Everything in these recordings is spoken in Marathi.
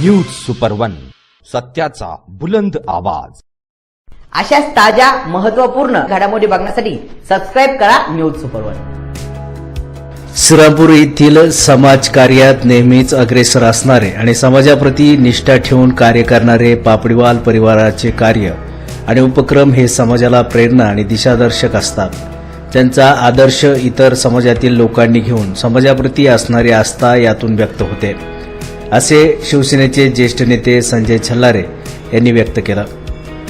न्यूज सुपर वन सत्याचा बुलंद आवाज. अशाच ताज्या महत्त्वपूर्ण घडामोडी बघण्यासाठी सबस्क्राईब करा न्यूज सुपर वन श्रीरामपूर येथील समाजकार्यात नेहमीच अग्रेसर असणारे आणि समाजाप्रती निष्ठा ठेवून कार्य करणारे पापडीवाल परिवाराचे कार्य आणि उपक्रम हे समाजाला प्रेरणा आणि दिशादर्शक असतात. त्यांचा आदर्श इतर समाजातील लोकांनी घेऊन समाजाप्रती असणारी आस्था यातून व्यक्त होते. असे शिवसेनेचे ज्येष्ठ नेते संजय छल्लारे यांनी व्यक्त केलं.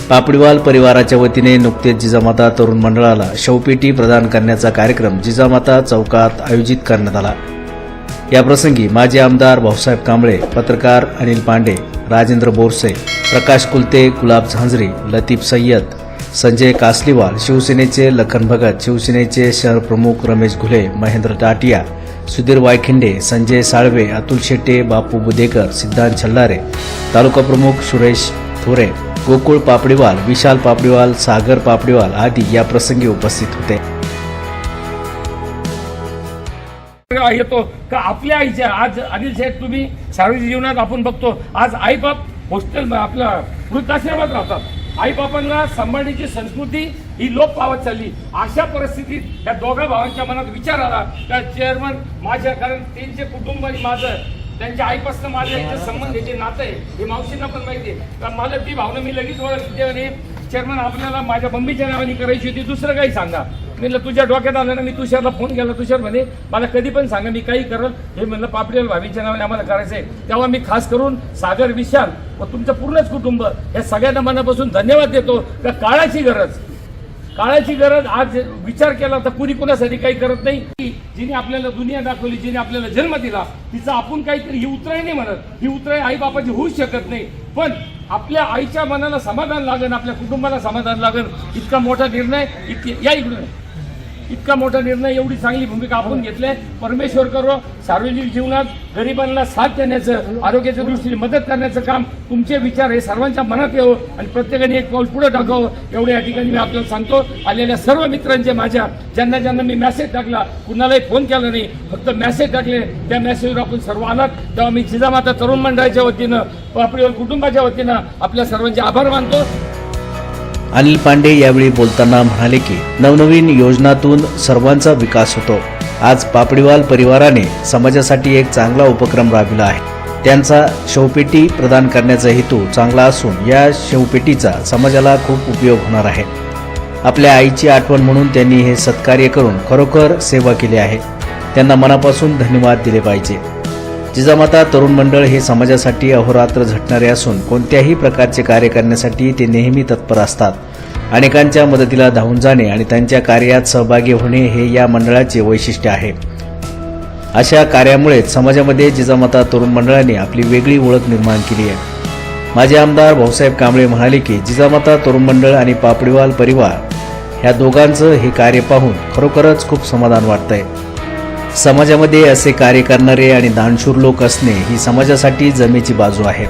पापडीवाल परिवाराच्या वतीने नुकतेच जिजामाता तरुण मंडळाला शवपेटी प्रदान करण्याचा कार्यक्रम जिजामाता चौकात आयोजित करण्यात आला. याप्रसंगी माजी आमदार भाऊसाहेब कांबळे पत्रकार अनिल पांडे राजेंद्र बोरसे प्रकाश कुलते गुलाब झांजरी लतीफ सय्यद संजय कासलीवाल शिवसेनेचे लखन भगत शिवसेनेचे शहर प्रमुख रमेश घुले महेंद्र टाटिया सुधीर वायखिंडे संजय साळवे अतुल शेट्टे बापू बुदेकर सिद्धांत छल्लारे तालुका प्रमुख सुरेश थोरे गोकुळ पापडीवाल विशाल पापडीवाल सागर पापडीवाल आदी या प्रसंगी उपस्थित होते. येतो का आपल्या आईच्या आज अनिल साहेब तुम्ही सार्वजनिक जीवनात आपण बघतो. आज आई बाप हॉस्टेल आपल्या वृद्धाश्रमात राहतात. आई बापांना सांभाळण्याची संस्कृती ही लोप पावत चालली. अशा परिस्थितीत या दोघा भावांच्या मनात विचार आला. त्या चेअरमन माझ्या कारण त्यांचे कुटुंब आणि माझं त्यांच्या आईपासून माझ्या इथे संबंध याचे नातं आहे हे मावशींना पण माहिती आहे. तर मला ती भावना मी लगेच ओळखते आणि चेअरमन आपल्याला माझ्या मम्मीच्या नावाने करायची होती. दुसरं काही सांगा. मी म्हणलं तुझ्या डोक्यात आलं ना मी तुषारला फोन केला. तुषार म्हणे मला कधी पण सांगा मी काही करल. हे म्हणलं पापडेल भाभीच्या नावाने आम्हाला करायचं आहे. तेव्हा मी खास करून सागर विशाल व तुमचं पूर्णच कुटुंब या सगळ्यांना मनापासून धन्यवाद देतो. का काळाची गरज काळाची गरज आज विचार केला तर कुणी कुणासाठी काही करत नाही. जिने आपल्याला दुनिया दाखवली जिने आपल्याला जन्म दिला तिचा आपण काहीतरी ही उतराय नाही म्हणत. ही उतराय आई बापाची होऊच शकत नाही. पण आपल्या आईच्या मनाला समाधान लागेल आपल्या कुटुंबाला समाधान लागेल. इतका मोठा निर्णय इतके या इकडून. इतका मोठा निर्णय एवढी चांगली भूमिका आपण घेतली. परमेश्वर करो सार्वजनिक जीवनात गरिबांना साथ देण्याचं आरोग्याच्या दृष्टीने मदत करण्याचं काम तुमचे विचार हे सर्वांच्या मनात यावं आणि प्रत्येकाने एक पाऊल पुढे टाकावं एवढ्या या ठिकाणी मी आपल्याला सांगतो आलेल्या सर्व मित्रांचे माझ्या ज्यांना ज्यांना मी मेसेज टाकला कुणालाही फोन केला नाही फक्त मेसेज टाकले. त्या मेसेजवर आपण सर्व आलात. तेव्हा मी जिजामाता तरुण मंडळाच्या वतीनं पापडीवर कुटुंबाच्या वतीनं आपल्या सर्वांचे आभार मानतो. अनिल पांडे यावेळी बोलताना म्हणाले की नवनवीन योजनातून सर्वांचा विकास होतो. आज पापडीवाल परिवाराने समाजासाठी एक चांगला उपक्रम राबविला आहे. त्यांचा शवपेटी प्रदान करण्याचा हेतू चांगला असून या शवपेटीचा समाजाला खूप उपयोग होणार आहे. आपल्या आईची आठवण म्हणून त्यांनी हे सत्कार्य करून खरोखर सेवा केली आहे. त्यांना मनापासून धन्यवाद दिले पाहिजे. जिजामाता तरुण मंडळ हे समाजासाठी अहोरात्र झटणारे असून कोणत्याही प्रकारचे कार्य करण्यासाठी ते नेहमी तत्पर असतात. अनेकांच्या मदतीला धावून जाणे आणि त्यांच्या कार्यात सहभागी होणे हे या मंडळाचे वैशिष्ट्य आहे. अशा कार्यामुळेच समाजामध्ये जिजामाता तरुण मंडळाने आपली वेगळी ओळख निर्माण केली आहे. माजी आमदार भाऊसाहेब कांबळे म्हणाले की जिजामाता तरुण मंडळ आणि पापडीवाल परिवार ह्या दोघांचं हे कार्य पाहून खरोखरच खूप समाधान वाटतंय. समाजामध्ये असे कार्य करणारे आणि दानशूर लोक असणे ही समाजासाठी जमेची बाजू आहे.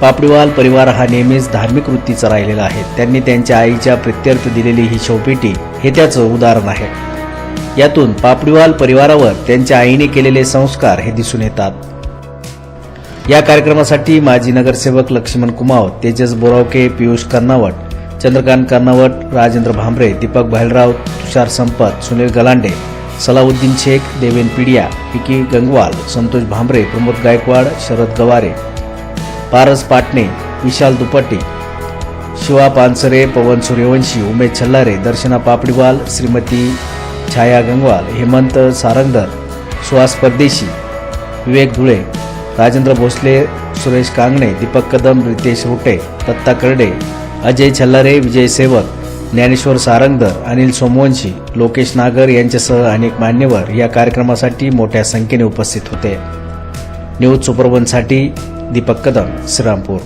पापडीवाल परिवार हा नेहमीच धार्मिक वृत्तीचा राहिलेला आहे. त्यांनी त्यांच्या आईच्या प्रत्यर्थ दिलेली ही शवपेटी हे त्याचं उदाहरण आहे. यातून पापडीवाल परिवारावर त्यांच्या आईने केलेले संस्कार हे दिसून येतात. या कार्यक्रमासाठी माजी नगरसेवक लक्ष्मण कुमावत तेजस बोरावके पियुष कर्नावट चंद्रकांत कर्नावट राजेंद्र भांबरे दीपक भालराव तुषार संपत सुनील गलांडे सलाउद्दीन शेख देवेन पिडिया पिकी गंगवाल संतोष भांबरे प्रमोद गायकवाड शरद गवारे पारस पाटणे विशाल दुपट्टी शिवा पानसरे पवन सूर्यवंशी उमेश छल्लारे दर्शना पापडीवाल श्रीमती छाया गंगवाल हेमंत सारंगधर सुहास परदेशी विवेक धुळे राजेंद्र भोसले सुरेश कांगणे दीपक कदम रितेश रुटे दत्ता करडे अजय छल्लारे विजय सेवक ज्ञानेश्वर सारंगधर अनिल सोमवंशी लोकेश नागर यांच्यासह अनेक मान्यवर या कार्यक्रमासाठी मोठ्या संख्येने उपस्थित होते. न्यूज सुपरवनसाठी दीपक कदम श्रीरामपूर.